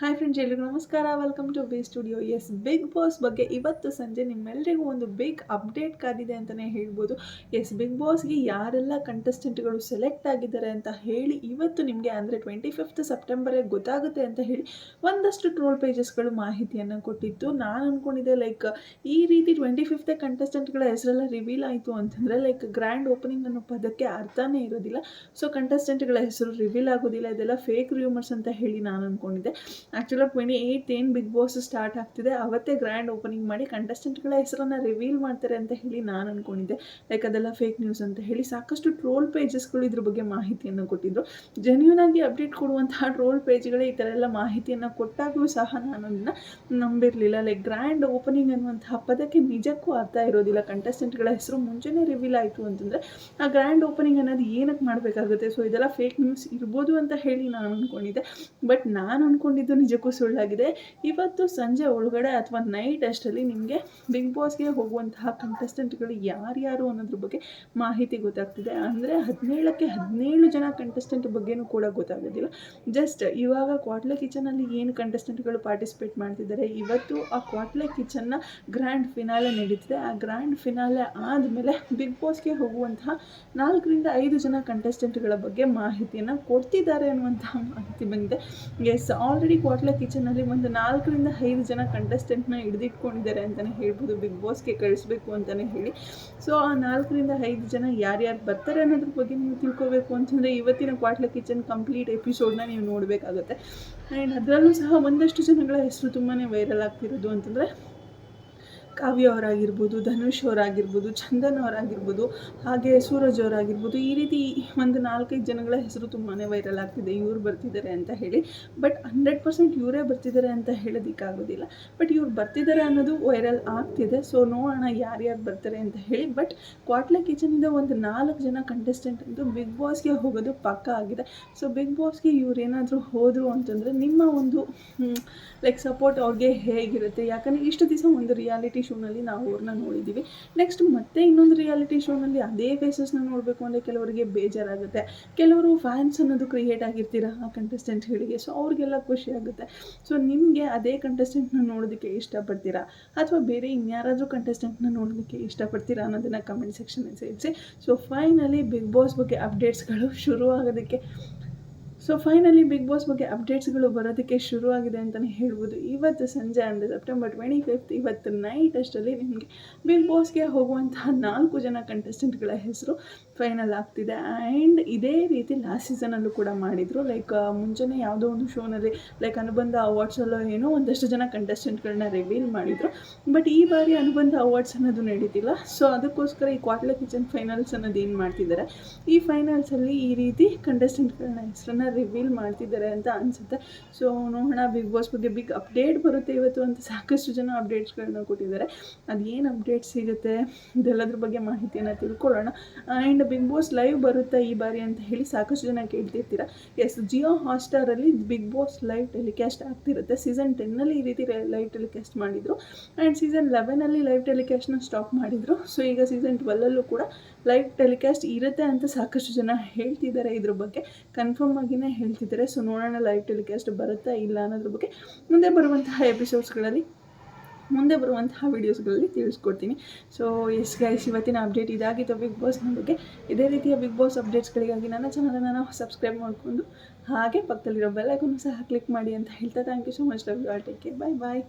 Hi friends ಎಲ್ರಿಗೂ ನಮಸ್ಕಾರ. Welcome to B studio S big boss ಬಗ್ಗೆ ಇವತ್ತು ಸಂಜೆ ನಿಮ್ಮೆಲ್ಲರಿಗೂ ಒಂದು ಬಿಗ್ ಅಪ್ಡೇಟ್ ಕಾದಿದೆ ಅಂತಲೇ ಹೇಳ್ಬೋದು. ಎಸ್ ಬಿಗ್ ಬಾಸ್ಗೆ ಯಾರೆಲ್ಲ ಕಂಟೆಸ್ಟೆಂಟ್ಗಳು ಸೆಲೆಕ್ಟ್ ಆಗಿದ್ದಾರೆ ಅಂತ ಹೇಳಿ ಇವತ್ತು ನಿಮಗೆ ಅಂದರೆ ಟ್ವೆಂಟಿ ಫಿಫ್ತ್ ಸೆಪ್ಟೆಂಬರೇ ಗೊತ್ತಾಗುತ್ತೆ ಅಂತ ಹೇಳಿ ಒಂದಷ್ಟು ಟ್ರೋಲ್ ಪೇಜಸ್ಗಳು ಮಾಹಿತಿಯನ್ನು ಕೊಟ್ಟಿತ್ತು. ನಾನು ಅಂದ್ಕೊಂಡಿದ್ದೆ ಲೈಕ್ ಈ ರೀತಿ ಟ್ವೆಂಟಿ ಫಿಫ್ತ್ ಕಂಟೆಸ್ಟೆಂಟ್ಗಳ ಹೆಸರೆಲ್ಲ ರಿವೀಲ್ ಆಯಿತು ಅಂತಂದರೆ ಲೈಕ್ ಗ್ರ್ಯಾಂಡ್ ಓಪನಿಂಗ್ ಅನ್ನೋ ಪದಕ್ಕೆ ಅರ್ಥನೇ ಇರೋದಿಲ್ಲ. ಸೊ ಕಂಟೆಸ್ಟೆಂಟ್ಗಳ ಹೆಸರು ರಿವೀಲ್ ಆಗೋದಿಲ್ಲ. ಇದೆಲ್ಲ ಫೇಕ್ ರ್ಯೂಮರ್ಸ್ ಅಂತ ಹೇಳಿ ನಾನು ಅಂದ್ಕೊಂಡಿದ್ದೆ ಆ್ಯಕ್ಚುಲಾಗಿ ಟ್ವೆಂಟಿ ಏಯ್ಟ್ ಏನು ಬಿಗ್ ಬಾಸ್ ಸ್ಟಾರ್ಟ್ ಆಗ್ತಿದೆ. ಅವತ್ತೇ ಗ್ರ್ಯಾಂಡ್ ಓಪನಿಂಗ್ ಮಾಡಿ ಕಂಟೆಸ್ಟೆಂಟ್ಗಳ ಹೆಸರನ್ನು ರಿವೀಲ್ ಮಾಡ್ತಾರೆ ಅಂತ ಹೇಳಿ ನಾನು ಅಂದ್ಕೊಂಡಿದ್ದೆ ಲೈಕ್ ಅದೆಲ್ಲ ಫೇಕ್ ನ್ಯೂಸ್ ಅಂತ ಹೇಳಿ ಸಾಕಷ್ಟು ಟ್ರೋಲ್ ಪೇಜಸ್ಗಳು ಇದ್ರ ಬಗ್ಗೆ ಮಾಹಿತಿಯನ್ನು ಕೊಟ್ಟಿದ್ದರು ಜೆನ್ಯೂನ್ ಆಗಿ ಅಪ್ಡೇಟ್ ಕೊಡುವಂತಹ ಟ್ರೋಲ್ ಪೇಜ್ಗಳೇ ಈ ಥರ ಎಲ್ಲ ಮಾಹಿತಿಯನ್ನು ಕೊಟ್ಟಾಗಲೂ ಸಹ ನಾನು ಅದನ್ನು ನಂಬಿರಲಿಲ್ಲ. ಲೈಕ್ ಗ್ರ್ಯಾಂಡ್ ಓಪನಿಂಗ್ ಅನ್ನುವಂತಹ ಪದಕ್ಕೆ ನಿಜಕ್ಕೂ ಅರ್ಥ ಇರೋದಿಲ್ಲ. ಕಂಟೆಸ್ಟೆಂಟ್ಗಳ ಹೆಸರು ಮುಂಚೆನೇ ರಿವೀಲ್ ಆಯಿತು ಅಂತಂದರೆ ಆ ಗ್ರ್ಯಾಂಡ್ ಓಪನಿಂಗ್ ಅನ್ನೋದು ಏನಕ್ಕೆ ಮಾಡಬೇಕಾಗುತ್ತೆ? ಸೊ ಇದೆಲ್ಲ ಫೇಕ್ ನ್ಯೂಸ್ ಇರ್ಬೋದು ಅಂತ ಹೇಳಿ ನಾನು ಅಂದ್ಕೊಂಡಿದ್ದೆ ಬಟ್ ನಾನು ಅಂದ್ಕೊಂಡಿದ್ದು ನಿಜಕ್ಕೂ ಸುಳ್ಳಾಗಿದೆ. ಇವತ್ತು ಸಂಜೆ ಒಳಗಡೆ ಅಥವಾ ನೈಟ್ ಅಷ್ಟರಲ್ಲಿ ನಿಮಗೆ ಬಿಗ್ ಬಾಸ್ಗೆ ಹೋಗುವಂತಹ ಕಂಟೆಸ್ಟೆಂಟ್ಗಳು ಯಾರ್ಯಾರು ಅನ್ನೋದ್ರ ಬಗ್ಗೆ ಮಾಹಿತಿ ಗೊತ್ತಾಗ್ತಿದೆ. ಅಂದರೆ ಹದಿನೇಳಕ್ಕೆ ಹದಿನೇಳು ಜನ ಕಂಟೆಸ್ಟೆಂಟ್ ಬಗ್ಗೆನೂ ಕೂಡ ಗೊತ್ತಾಗೋದಿಲ್ಲ. ಜಸ್ಟ್ ಇವಾಗ ಕ್ವಾಟ್ಲೆ ಕಿಚನಲ್ಲಿ ಏನು ಕಂಟೆಸ್ಟೆಂಟ್ಗಳು ಪಾರ್ಟಿಸಿಪೇಟ್ ಮಾಡ್ತಿದ್ದಾರೆ. ಇವತ್ತು ಆ ಕ್ವಾಟ್ಲೆ ಕಿಚನ್ನ ಗ್ರ್ಯಾಂಡ್ ಫಿನಾಲೆ ನಡೀತಿದೆ. ಆ ಗ್ರ್ಯಾಂಡ್ ಫಿನಾಲೆ ಆದಮೇಲೆ ಬಿಗ್ ಬಾಸ್ಗೆ ಹೋಗುವಂತಹ ನಾಲ್ಕರಿಂದ ಐದು ಜನ ಕಂಟೆಸ್ಟೆಂಟ್ಗಳ ಬಗ್ಗೆ ಮಾಹಿತಿಯನ್ನು ಕೊಡ್ತಿದ್ದಾರೆ ಅನ್ನುವಂತಹ ಮಾಹಿತಿ ಬಂದಿದೆ. ಎಸ್ ಆಲ್ರೆಡಿ ಕ್ವಾಟ್ಲೆ ಕಿಚನಲ್ಲಿ ಒಂದು ನಾಲ್ಕರಿಂದ ಐದು ಜನ ಕಂಟೆಸ್ಟೆಂಟ್ನ ಹಿಡಿದಿಟ್ಕೊಂಡಿದ್ದಾರೆ ಅಂತಲೇ ಹೇಳ್ಬೋದು. ಬಿಗ್ ಬಾಸ್ಗೆ ಕಳಿಸ್ಬೇಕು ಅಂತಲೇ ಹೇಳಿ. ಸೊ ಆ ನಾಲ್ಕರಿಂದ ಐದು ಜನ ಯಾರ್ಯಾರು ಬರ್ತಾರೆ ಅನ್ನೋದ್ರ ಬಗ್ಗೆ ನೀವು ತಿಳ್ಕೊಬೇಕು ಅಂತಂದರೆ ಇವತ್ತಿನ ಕ್ವಾಟ್ಲೆ ಕಿಚನ್ ಕಂಪ್ಲೀಟ್ ಎಪಿಸೋಡ್ನ ನೀವು ನೋಡಬೇಕಾಗತ್ತೆ. ಆ್ಯಂಡ್ ಅದರಲ್ಲೂ ಸಹ ಒಂದಷ್ಟು ಜನಗಳ ಹೆಸರು ತುಂಬಾ ವೈರಲ್ ಆಗ್ತಿರೋದು ಅಂತಂದರೆ ಕಾವ್ಯ ಅವರಾಗಿರ್ಬೋದು, ಧನುಷ್ ಅವರಾಗಿರ್ಬೋದು, ಚಂದನ್ ಅವರಾಗಿರ್ಬೋದು, ಹಾಗೆ ಸೂರಜ್ ಅವರಾಗಿರ್ಬೋದು, ಈ ರೀತಿ ಒಂದು ನಾಲ್ಕೈದು ಜನಗಳ ಹೆಸರು ತುಂಬಾ ವೈರಲ್ ಆಗ್ತಿದೆ. ಇವ್ರು ಬರ್ತಿದ್ದಾರೆ ಅಂತ ಹೇಳಿ. ಬಟ್ ಹಂಡ್ರೆಡ್ ಪರ್ಸೆಂಟ್ ಇವರೇ ಬರ್ತಿದ್ದಾರೆ ಅಂತ ಹೇಳೋದಕ್ಕಾಗೋದಿಲ್ಲ. ಬಟ್ ಇವ್ರು ಬರ್ತಿದ್ದಾರೆ ಅನ್ನೋದು ವೈರಲ್ ಆಗ್ತಿದೆ. ಸೊ ನೋಡೋಣ ಯಾರ್ಯಾರು ಬರ್ತಾರೆ ಅಂತ ಹೇಳಿ. ಬಟ್ ಕ್ವಾಟ್ಲೆ ಕಿಚನಿಂದ ಒಂದು ನಾಲ್ಕು ಜನ ಕಂಟೆಸ್ಟೆಂಟ್ ಅಂತೂ ಬಿಗ್ ಬಾಸ್ಗೆ ಹೋಗೋದು ಪಕ್ಕ ಆಗಿದೆ. ಸೊ ಬಿಗ್ ಬಾಸ್ಗೆ ಇವ್ರು ಏನಾದರೂ ಹೋದರು ಅಂತಂದರೆ ನಿಮ್ಮ ಒಂದು ಲೈಕ್ ಸಪೋರ್ಟ್ ಅವ್ರಿಗೆ ಹೇಗಿರುತ್ತೆ? ಯಾಕಂದರೆ ಇಷ್ಟು ದಿವಸ ಒಂದು ರಿಯಾಲಿಟಿ ಶೋನಲ್ಲಿ ನಾವು ಅವ್ರನ್ನ ನೋಡಿದ್ದೀವಿ ನೆಕ್ಸ್ಟ್ ಮತ್ತೆ ಇನ್ನೊಂದು ರಿಯಾಲಿಟಿ ಶೋನಲ್ಲಿ ಅದೇ ಫೇಸಸ್ನ ನೋಡಬೇಕು ಅಂದರೆ ಕೆಲವರಿಗೆ ಬೇಜಾರಾಗುತ್ತೆ. ಕೆಲವರು ಫ್ಯಾನ್ಸ್ ಅನ್ನೋದು ಕ್ರಿಯೇಟ್ ಆಗಿರ್ತೀರ ಆ ಕಂಟೆಸ್ಟೆಂಟ್ಗಳಿಗೆ ಸೊ ಅವ್ರಿಗೆಲ್ಲ ಖುಷಿ ಆಗುತ್ತೆ. ಸೊ ನಿಮಗೆ ಅದೇ ಕಂಟೆಸ್ಟೆಂಟ್ನ ನೋಡೋದಕ್ಕೆ ಇಷ್ಟಪಡ್ತೀರಾ? ಅಥವಾ ಬೇರೆ ಇನ್ಯಾರಾದರೂ ಕಂಟೆಸ್ಟೆಂಟ್ನ ನೋಡೋದಕ್ಕೆ ಇಷ್ಟಪಡ್ತೀರಾ ಅನ್ನೋದನ್ನು ಕಮೆಂಟ್ ಸೆಕ್ಷನಲ್ಲಿ ಸೇರಿಸಿ. ಸೊ ಫೈನಲಿ ಬಿಗ್ ಬಾಸ್ ಬಗ್ಗೆ ಅಪ್ಡೇಟ್ಸ್ಗಳು ಶುರು ಆಗೋದಕ್ಕೆ ಸೊ ಫೈನಲಿ ಬಿಗ್ ಬಾಸ್ ಬಗ್ಗೆ ಅಪ್ಡೇಟ್ಸ್ಗಳು ಬರೋದಕ್ಕೆ ಶುರುವಾಗಿದೆ ಅಂತಲೇ ಹೇಳ್ಬೋದು. ಇವತ್ತು ಸಂಜೆ ಅಂದರೆ ಸೆಪ್ಟೆಂಬರ್ ಟ್ವೆಂಟಿ ಫಿಫ್ತ್ ಇವತ್ತು ನೈಟ್ ಅಷ್ಟರಲ್ಲಿ ನಿಮಗೆ ಬಿಗ್ ಬಾಸ್ಗೆ ಹೋಗುವಂತಹ ನಾಲ್ಕು ಜನ ಕಂಟೆಸ್ಟೆಂಟ್ಗಳ ಹೆಸರು. ಫೈನಲ್ ಆಗ್ತಿದೆ. ಆ್ಯಂಡ್ ಇದೇ ರೀತಿ ಲಾಸ್ಟ್ ಸೀಸನಲ್ಲೂ ಕೂಡ ಮಾಡಿದರು. ಲೈಕ್ ಮುಂಚೆನೇ ಯಾವುದೋ ಒಂದು ಶೋನಲ್ಲಿ ಲೈಕ್ ಅನುಬಂಧ ಅವಾರ್ಡ್ಸಲ್ಲೋ ಏನೋ ಒಂದಷ್ಟು ಜನ ಕಂಟೆಸ್ಟೆಂಟ್ಗಳನ್ನ ರಿವೀಲ್ ಮಾಡಿದರು. ಬಟ್ ಈ ಬಾರಿ ಅನುಬಂಧ ಅವಾರ್ಡ್ಸ್ ಅನ್ನೋದು ನಡೀತಿಲ್ಲ. ಸೊ ಅದಕ್ಕೋಸ್ಕರ ಈ ಕ್ವಾಟ್ಲ ಕಿಚನ್ ಫೈನಲ್ಸ್ ಅನ್ನೋದು ಏನು ಮಾಡ್ತಿದ್ದಾರೆ? ಈ ಫೈನಲ್ಸಲ್ಲಿ ಈ ರೀತಿ ಕಂಟೆಸ್ಟೆಂಟ್ಗಳನ್ನ ಹೆಸರನ್ನ ರಿವೀಲ್ ಮಾಡ್ತಿದ್ದಾರೆ ಅಂತ ಅನಿಸುತ್ತೆ. ಸೊ ನೋಡೋಣ ಬಿಗ್ ಬಾಸ್ ಬಗ್ಗೆ ಬಿಗ್ ಅಪ್ಡೇಟ್ ಬರುತ್ತೆ ಇವತ್ತು ಅಂತ ಸಾಕಷ್ಟು ಜನ ಅಪ್ಡೇಟ್ಸ್ಗಳನ್ನ ಕೊಟ್ಟಿದ್ದಾರೆ. ಅದು ಅಪ್ಡೇಟ್ ಸಿಗುತ್ತೆ? ಇದೆಲ್ಲದ್ರ ಬಗ್ಗೆ ಮಾಹಿತಿಯನ್ನು ತಿಳ್ಕೊಳ್ಳೋಣ. ಆ್ಯಂಡ್ ಬಿಗ್ ಬಾಸ್ ಲೈವ್ ಬರುತ್ತಾ ಈ ಬಾರಿ ಅಂತ ಹೇಳಿ ಸಾಕಷ್ಟು ಜನ ಕೇಳ್ತಿರ್ತೀರ. ಎಸ್ ಜಿಯೋ ಹಾಟ್ಸ್ಟಾರಲ್ಲಿ ಬಿಗ್ ಬಾಸ್ ಲೈವ್ ಟೆಲಿಕಾಸ್ಟ್ ಆಗ್ತಿರುತ್ತೆ. ಸೀಸನ್ ಟೆನ್ನಲ್ಲಿ ಈ ರೀತಿ ಲೈವ್ ಟೆಲಿಕಾಸ್ಟ್ ಮಾಡಿದರು. ಆ್ಯಂಡ್ ಸೀಸನ್ ಲೆವೆನಲ್ಲಿ ಲೈವ್ ಟೆಲಿಕಾಸ್ಟ್ನ ಸ್ಟಾಪ್ ಮಾಡಿದರು. ಸೊ ಈಗ ಸೀಸನ್ ಟ್ವೆಲ್ಲಲ್ಲೂ ಕೂಡ ಲೈವ್ ಟೆಲಿಕಾಸ್ಟ್ ಇರುತ್ತೆ ಅಂತ ಸಾಕಷ್ಟು ಜನ ಹೇಳ್ತಿದ್ದಾರೆ ಇದ್ರ ಬಗ್ಗೆ. ಕನ್ಫರ್ಮ್ ಆಗಿನೇ ಹೇಳ್ತಿದ್ದಾರೆ. ಸೊ ನೋಡೋಣ ಲೈವ್ ಟೆಲಿಕಾಸ್ಟ್ ಬರುತ್ತಾ ಇಲ್ಲ ಅನ್ನೋದ್ರ ಬಗ್ಗೆ. ಮುಂದೆ ಬರುವಂತಹ ಎಪಿಸೋಡ್ಸ್ಗಳಲ್ಲಿ ಮುಂದೆ ಬರುವಂತಹ ವೀಡಿಯೋಸ್ಗಳಲ್ಲಿ ತಿಳಿಸ್ಕೊಡ್ತೀನಿ. ಸೊ ಎಸ್ ಗೈಸ್ ಇವತ್ತಿನ ಅಪ್ಡೇಟ್ ಇದಾಗಿತ್ತು ಬಿಗ್ ಬಾಸ್ ಬಗ್ಗೆ. ಇದೇ ರೀತಿಯ ಬಿಗ್ ಬಾಸ್ ಅಪ್ಡೇಟ್ಸ್ಗಳಿಗಾಗಿ ನನ್ನ ಚಾನಲನ್ನು ಸಬ್ಸ್ಕ್ರೈಬ್ ಮಾಡಿಕೊಂಡು ಹಾಗೆ ಪಕ್ಕದಲ್ಲಿರೋ ಬೆಲ್ಲೈಕನ್ನು ಸಹ ಕ್ಲಿಕ್ ಮಾಡಿ ಅಂತ ಹೇಳ್ತಾ thank you so much love you are take care bye bye